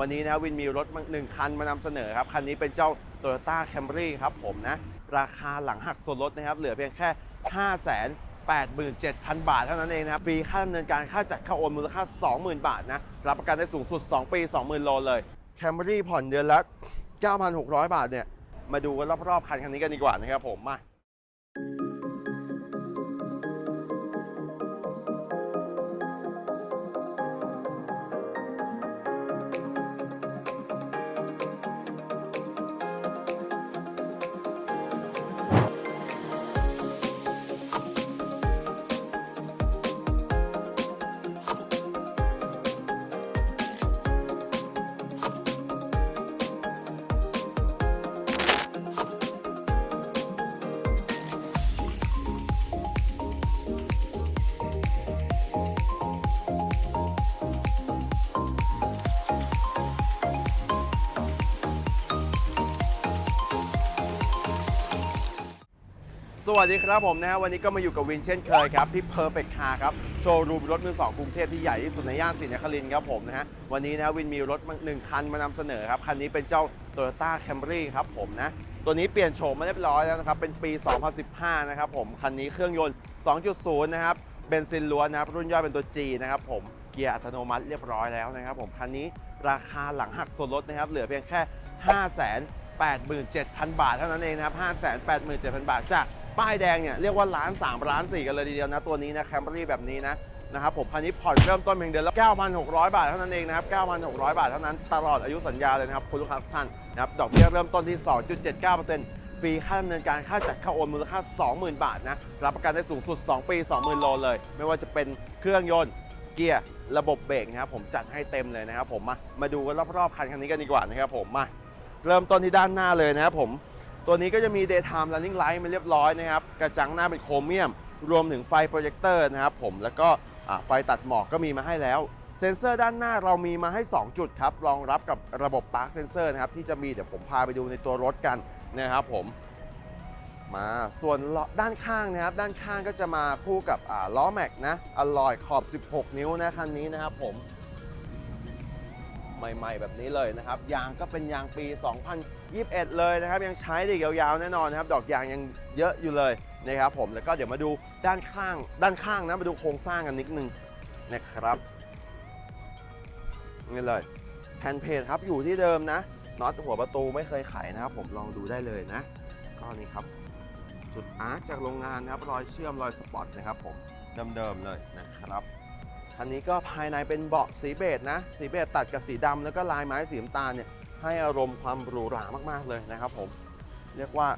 วันนี้นะวินมีรถมาหนึ่งคันมานำเสนอครับ คันนี้เป็นเจ้า Toyota Camry ครับผมนะ ราคาหลังหักส่วนลดนะครับ เหลือเพียงแค่ 5 87,000 บาทเท่านั้นเองนะครับฟรีค่าดำเนินการค่าจัดเข้าโอนมูลค่า 20,000 บาทนะ รับประกันได้สูงสุด 2 ปี 20,000 โลเลย Camry ผ่อนเดือนละ 9,600 บาทเนี่ย มาดูกันรอบๆคันคันนี้กันดีกว่านะครับผมมา สวัสดีครับผมนะฮะวันนี้ก็มาอยู่กับวินเช่นเคยครับ ที่ Perfect Car ครับ โชว์รูมรถมือสองกรุงเทพที่ใหญ่ที่สุดในย่านศรีนครินทร์ครับผมนะฮะวันนี้นะวินมีรถมาหนึ่งคันมานำเสนอครับ คันนี้เป็นเจ้า Toyota Camry ครับผมนะ ตัวนี้เปลี่ยนโฉมมาเรียบร้อยแล้วนะครับ เป็นปี 2015 นะครับผม คันนี้เครื่องยนต์ 2.0 นะครับเบนซินล้วนนะครับรุ่นย่อยเป็นตัว G นะครับผมเกียร์อัตโนมัติเรียบร้อยแล้วนะครับผมคันนี้ราคาหลังหักส่วนลดนะครับเหลือเพียงแค่ 5 87,000 บาทเท่านั้นเองนะครับ 587,000 บาทจาก ป้ายแดงเนี่ยเรียกว่าล้าน3ล้าน4กันเลยทีเดียวนะตัวนี้นะแคมรี่แบบนี้นะนะครับผมคันนี้ผ่อนเริ่มต้นเพียงเดือนละ9,600 บาทเท่านั้นเองนะครับ9,600 บาทเท่านั้นตลอดอายุสัญญาเลยนะครับคุณลูกค้าทุกท่านนะครับดอกเบี้ยเริ่มต้นที่ 2.79%ฟรีค่าดำเนินการค่าจัดเข้าโอนมูลค่า 20,000 บาทนะรับประกันได้สูงสุด 2 ปี 20,000 โลเลย ไม่ว่าจะเป็นเครื่องยนต์เกียร์ระบบเบรกนะครับผมจัดให้เต็มเลยนะครับผมมามาดูกันรอบๆคันคันนี้กันดีกว่านะครับผมมาเริ่มต้นที่ด้านหน้าเลยนะครับผม ตัวนี้ก็จะมี daytime running light มาเรียบร้อยนะครับ กระจังหน้าเป็นโครเมียม รวมถึงไฟโปรเจคเตอร์นะครับผมแล้วก็ไฟตัดหมอกก็มีมาให้แล้ว เซ็นเซอร์ด้านหน้าเรามีมาให้ 2 จุดครับ รองรับกับระบบ Park Sensor นะครับ ที่จะมีเดี๋ยวผมพาไปดูในตัวรถกันนะครับผมมาส่วนด้านข้างนะครับ ด้านข้างก็จะมาคู่กับล้อแม็กนะอลลอยขอบ 16 นิ้วนะคันนี้นะครับผม ใหม่ ๆ แบบนี้เลยนะครับ ยางก็เป็นยางปี 2021 เลยนะครับ ยังใช้ได้ยาวๆแน่นอนนะครับ ดอกยางยังเยอะอยู่เลยนะครับผม แล้วก็เดี๋ยวมาดูด้านข้าง ด้านข้างนะ มาดูโครงสร้างกันนิดนึงนะครับนี่เลยแผ่นเพจครับอยู่ที่เดิมนะน็อตหัวประตูไม่เคยไขนะครับ ผมลองดูได้เลยนะ ก็นี่ครับ จุดอาร์จากโรงงานนะครับ รอยเชื่อมรอยสปอตนะครับ ผมเดิมๆเลยนะครับ คันนี้ก็ภายในเป็นเบาะสีเบจนะ สีเบจตัดกับสีดำแล้วก็ลายไม้สีน้ำตาลเนี่ยให้อารมณ์ความหรูหรามากๆเลยนะครับผม เรียกว่า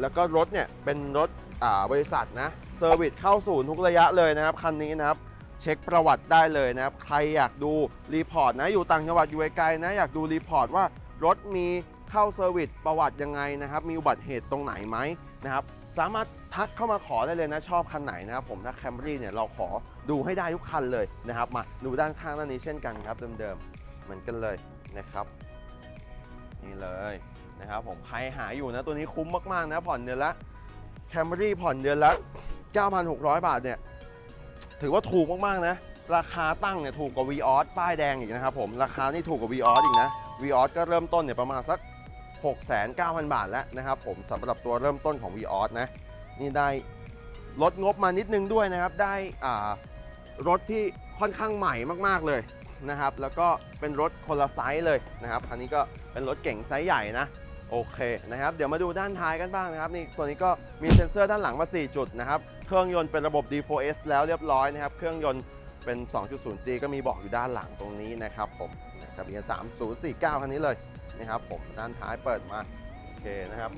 แล้วก็รถเนี่ยเป็นรถอ่าบริษัทนะเซอร์วิสเข้าศูนย์ทุกระยะเลยนะครับคันนี้นะครับเช็คประวัติได้เลยนะครับ ใครอยากดูรีพอร์ตนะอยู่ต่างจังหวัดอยู่ไกลๆนะอยากดูรีพอร์ตว่ารถมีเข้าเซอร์วิสประวัติยังไงนะครับ มีอุบัติเหตุตรงไหนไหมนะครับ สามารถ ทักเข้ามาขอได้เลยนะชอบคันไหนนะครับผมถ้าแคมรี่เนี่ยเราขอดูให้ได้ทุกคันเลยนะครับมาดูด้านข้างด้านนี้เช่นกันครับเดิมๆเหมือนกันเลยนะครับ นี่เลยนะครับผมใครหาอยู่นะตัวนี้คุ้มมากๆนะผ่อนเดือนละแคมรี่ผ่อนเดือนละ 9,600 บาทเนี่ยถือว่าถูกมากๆนะ ราคาตั้งเนี่ยถูกกว่า v ีออสป้ายแดงอีกนะครับผมราคานี่ถูกกว่า v ีออสอีกนะ v ีออสก็เริ่มต้นเนี่ยประมาณสัก 6,900 บาทแล้วนะครับผมสำหรับตัวเริ่มต้นของ v ีออสนะ นี่ได้ลดงบมานิดนึงด้วยนะครับ ได้อ่ารถที่ค่อนข้างใหม่มากๆเลยนะครับ แล้วก็เป็นรถคนละไซส์เลยนะครับคันนี้ก็เป็นรถเก่งไซส์ใหญ่นะโอเคนะครับ เดี๋ยวมาดูด้านท้ายกันบ้างนะครับนี่ตัวนี้ก็มีเซ็นเซอร์ด้านหลังมา 4 จุดนะครับเครื่องยนต์เป็นระบบ D4S แล้วเรียบร้อยนะครับ เครื่องยนต์เป็น 2.0G ก็มีบอกอยู่ด้านหลังตรงนี้นะครับผมทะเบียน3049คันนี้เลยนะครับผมด้านท้ายเปิดมาโอเคนะครับ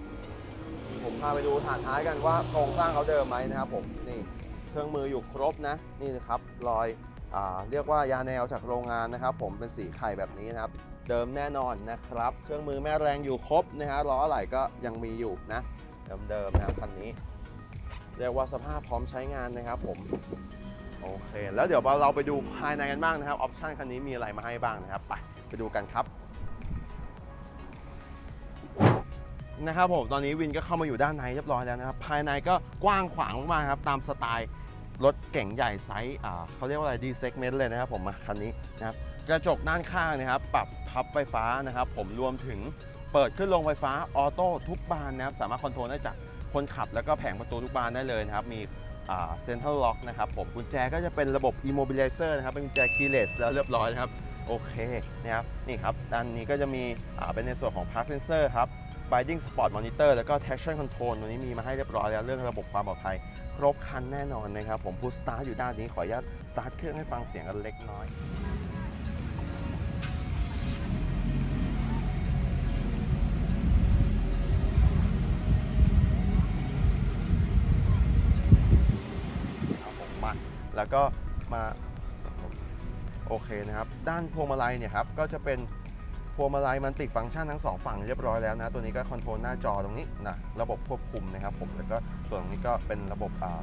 ผมพาไปดูฐานท้ายกันว่าโครงสร้างเขาเดิมไหมนะครับผมนี่เครื่องมืออยู่ครบนะนี่นะครับรอยอเรียกว่ายาแนวจากโรงงานนะครับ ผมเป็นสีไข่แบบนี้นะครับ เดิมแน่นอนนะครับ เครื่องมือแม่แรงอยู่ครบนะฮะล้ออะไหล่ก็ยังมีอยู่นะเดิมๆนะครับคันนี้ เรียกว่าสภาพพร้อมใช้งานนะครับ ผมโอเค แล้วเดี๋ยวเราไปดูภายในกันบ้างนะครับออปชันคันนี้มีอะไรมาให้บ้างนะครับ ไปไปดูกันครับ นะครับผมตอนนี้วินก็เข้ามาอยู่ด้านในเรียบร้อยแล้วนะครับภายในก็กว้างขวางมากๆครับตามสไตล์รถเก่งใหญ่ไซส์เขาเรียกว่าอะไรดีเซกเมนต์เลยนะครับผมมาคันนี้นะครับกระจกด้านข้างนะครับปรับพับไฟฟ้านะครับ ผมรวมถึงเปิดขึ้นลงไฟฟ้าออโต้ทุกบานนะครับสามารถคอนโทรลได้จากคนขับแล้วก็แผงประตูทุกบานได้เลยนะครับ มีเซ็นทรัลล็อกนะครับผมกุญแจก็จะเป็นระบบ immobilizer นะครับ เป็นกุญแจ keyless แล้วเรียบร้อยนะครับ โอเคนะครับนี่ครับด้านนี้ก็จะมีเป็นในส่วนของ park sensor ครับ binding spot monitor แล้วก็ traction control ตัวนี้มีมาให้เรียบร้อยแล้วเรื่องระบบความปลอดภัย ครบครันแน่นอนนะครับ ผมพูดสตาร์อยู่ด้านนี้ขออนุญาตสตาร์ทเครื่องให้ฟังเสียงกันเล็กน้อยครับผมมาแล้วก็มาโอเคนะครับ ด้านพวงมาลัยเนี่ยครับก็จะเป็น วงมาลัยมันติดฟังก์ชันทั้งสองฝั่งเรียบร้อยแล้วนะ ตัวนี้ก็คอนโทรลหน้าจอตรงนี้นะระบบควบคุมนะครับผมแล้วก็ส่วนตรงนี้ก็เป็นระบบอ่า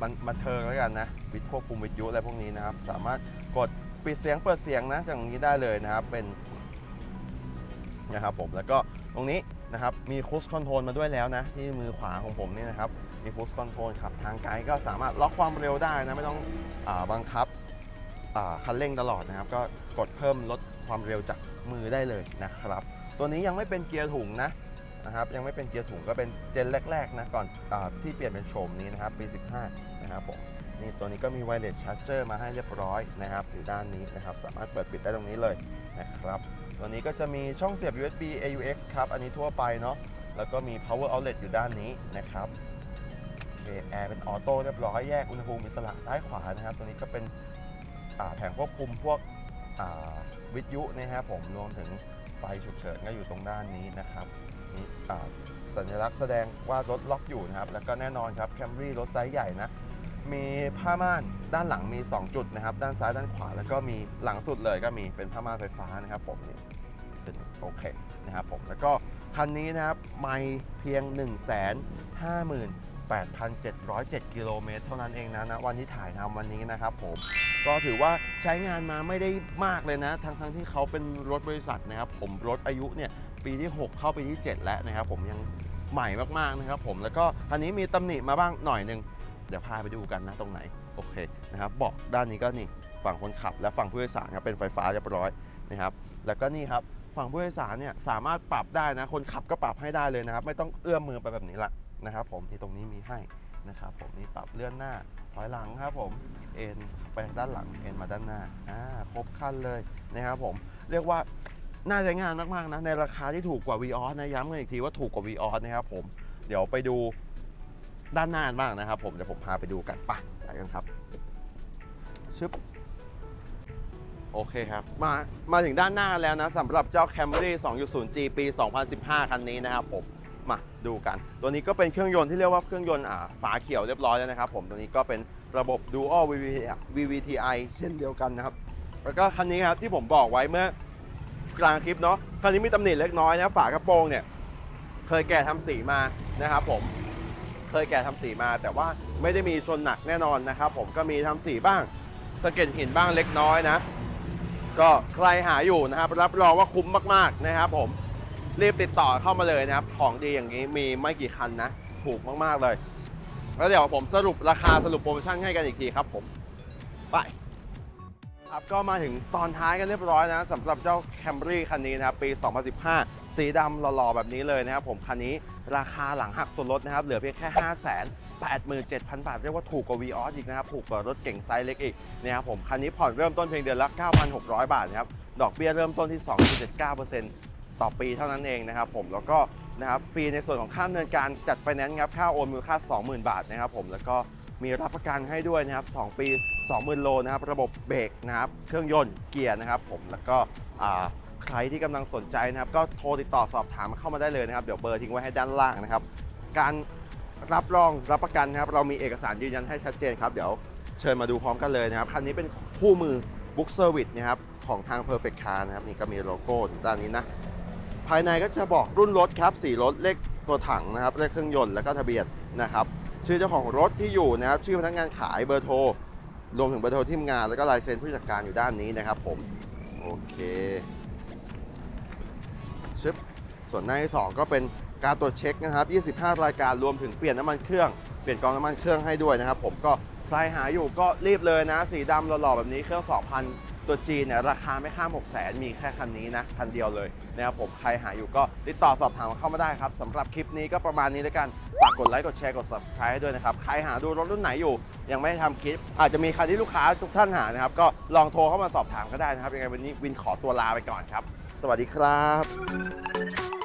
บันบันเทิงแล้วกันนะวิทควบคุมวิทยุอะไรพวกนี้นะครับ สามารถกดปิดเสียงเปิดเสียงนะจากตรงนี้ได้เลยนะครับเป็นนะครับผมแล้วก็ตรงนี้นะครับมีคูสคอนโทรลมาด้วยแล้วนะที่มือขวาของผมนี่นะครับมีพุชคอนโทรลขับทางไกลก็สามารถล็อกความเร็วได้นะไม่ต้องอบังคับคันเร่งตลอดนะครับ ก็กดเพิ่มลด ความเร็วจากมือได้เลยนะครับ ตัวนี้ยังไม่เป็นเกียร์ถุงนะนะครับ ยังไม่เป็นเกียร์ถุงก็เป็นเจนแรกๆนะก่อนอที่เปลี่ยนเป็นโฉมนี้นะครับปี15นะครับผมนี่ตัวนี้ก็มีไวเลสชาร์จเจอร์มาให้เรียบร้อยนะครับอยู่ด้านนี้นะครับ สามารถเปิดปิดได้ตรงนี้เลยนะครับ ตัวนี้ก็จะมีช่องเสียบ USB AUX ครับ อันนี้ทั่วไปเนาะแล้วก็มี power outlet อยู่ด้านนี้นะครับโอเคแอร์เป็นออโต้เรียบร้อยแยกอุณหภูมิอิสระซ้ายขวานะครับ ตัวนี้ก็เป็นแผงควบคุมพวก วิทยุนะครับผมรวมถึงไฟฉุกเฉินก็อยู่ตรงด้านนี้นะครับนี่สัญลักษณ์แสดงว่ารถล็อกอยู่นะครับ แล้วก็แน่นอนครับแคมรี่รถไซส์ใหญ่นะ มีผ้าม่านด้านหลังมี 2 จุดนะครับ ด้านซ้ายด้านขวา แล้วก็มีหลังสุดเลยก็มีเป็นผ้าม่านไฟฟ้านะครับผมนี่เป็นโอเคนะครับผมแล้วก็คันนี้นะครับไม่เพียง 1 5 5 0 0 0 8,707 กิโลเมตรเท่านั้นเองนะนะวันที่ถ่ายทำวันนี้นะครับผมก็ถือว่าใช้งานมาไม่ได้มากเลยนะ ทั้งทั้งที่เขาเป็นรถบริษัทนะครับผมรถอายุเนี่ยปีที่ 6 เข้าปีที่ 7 แล้วนะครับผมยังใหม่มากๆนะครับผมแล้วก็คันนี้มีตำหนิมาบ้างหน่อยหนึง เดี๋ยวพาไปดูกันนะตรงไหนโอเคนะครับเบอกด้านนี้ก็นี่ฝั่งคนขับ และฝั่งผู้โดยสารครับเป็นไฟฟ้าเรียบร้อยนะครับแล้วก็นี่ครับฝั่งผู้โดยสารเนี่ยสามารถปรับได้นะ คนขับก็ปรับให้ได้เลยนะครับ ไม่ต้องเอื้อมมือไปแบบนี้ละ นะครับผมที่ตรงนี้มีให้นะครับผมนี่ปรับเลื่อนหน้าถอยหลังครับผมเอ็นไปด้านหลังเอ็นมาด้านหน้าอ่าครบคันเลยนะครับผมเรียกว่าน่าใช้งานมากๆนะในราคาที่ถูกกว่า v ีออสนะย้ำกันอีกทีว่าถูกกว่า v ีออสนะครับผมเดี๋ยวไปดูด้านหน้าบ้างนะครับ ผมเดี๋ยวผมพาไปดูกันไปไปกันครับชึบโอเคครับมามาถึงด้านหน้าแล้วนะสำหรับเจ้า Camry 2.0G ปี 2015 คันนี้นะครับผม มาดูกัน ตัวนี้ก็เป็นเครื่องยนต์ที่เรียกว่าเครื่องยนต์อ่าฝาเขียวเรียบร้อยแล้วนะครับผมตัวนี้ก็เป็นระบบ Dual VVTi เช่นเดียวกันนะครับ แล้วก็คันนี้ครับที่ผมบอกไว้เมื่อกลางคลิปเนาะคันนี้มีตำหนิเล็กน้อยนะฝากระโปรงเนี่ยเคยแก่ทำสีมานะครับผมเคยแก่ทำสีมา แต่ว่าไม่ได้มีชนหนักแน่นอนนะครับผมก็มีทำสีบ้างสะเก็ดหินบ้างเล็กน้อยนะ ก็ใครหาอยู่นะครับรับรองว่าคุ้มมากๆนะครับผม รีบติดต่อเข้ามาเลยนะครับ ของดีอย่างนี้มีไม่กี่คันนะ ถูกมาก ๆ เลย แล้วเดี๋ยวผมสรุปราคาสรุปโปรโมชั่นให้กันอีกทีครับผม ไป ครับก็มาถึงตอนท้ายกันเรียบร้อยนะสำหรับเจ้า Camry คันนี้นะครับ ปี 2015 สีดำหล่อ ๆ แบบนี้เลยนะครับผมคันนี้ราคาหลังหักส่วนลดนะครับ เหลือเพียงแค่5 8 7 0 0 0 บาท เรียกว่าถูกกว่า v ีออสอีกนะครับ ถูกกว่ารถเก่งไซส์เล็กอีกนะครับผมคันนี้ผ่อนเริ่มต้นเพียงเดือนละ 9,600 บาทนะครับ ดอกเบี้ยเริ่มต้นที่ 2.79% ต่อปีเท่านั้นเองนะครับผมแล้วก็นะครับฟรีในส่วนของค่าดำเนินการจัดไฟแนนซ์ครับค่าโอนมูลค่า 20,000 บาทนะครับผมแล้วก็มีรับประกันให้ด้วยนะครับ 2 ปี 20,000 โลนะครับ ระบบเบรกนะครับ เครื่องยนต์เกียร์นะครับผมแล้วก็ใครที่กำลังสนใจนะครับ ก็โทรติดต่อสอบถามเข้ามาได้เลยนะครับ เดี๋ยวเบอร์ทิ้งไว้ให้ด้านล่างนะครับ การรับรองรับประกันนะครับ เรามีเอกสารยืนยันให้ชัดเจนครับ เดี๋ยวเชิญมาดูพร้อมกันเลยนะครับ คันนี้เป็นคู่มือ Book Service นะครับของทาง Perfect Car นะครับ นี่ก็มีโลโก้ด้านนี้นะายในก็จะบอกรุ่นรถครับสีรถเลขตัวถังนะครับเลขเครื่องยนต์แล้วก็ทะเบียนนะครับ ชื่อเจ้าของรถที่อยู่นะครับ ชื่อพนักงานขายเบอร์โทรรวมถึงเบอร์โทรทีมงานแล้วก็ลายเซ็นผู้จัดการอยู่ด้านนี้นะครับ ผมโอเคชึบส่วนหน้าที่2ก็เป็นการตรวจเช็คนะครับ 25 รายการรวมถึงเปลี่ยนน้ำมันเครื่อง เปลี่ยนกองน้ำมันเครื่องให้ด้วยนะครับ ผมก็ใครหาอยู่ก็รีบเลยนะ สีดำหล่อๆแบบนี้เครื่อง ตัวจีนเนี่ยราคาไม่ข้าม 6 0 0 0 0มีแค่คันนี้นะคันเดียวเลยนะครับผมใครหาอยู่ก็ติดต่อสอบถามเข้ามาได้ครับสำหรับคลิปนี้ก็ประมาณนี้แล้วกันฝากกดไลค์กดแชร์กด subscribe ให้ด้วยนะครับใครหาดูรถรุ่นไหนอยู่ ยังไม่ได้ทำคลิป อาจจะมีคันที่ลูกค้าทุกท่านหานะครับก็ลองโทรเข้ามาสอบถามก็ได้นะครับยังไงวันนี้วินขอตัวลาไปก่อนครับ สวัสดีครับ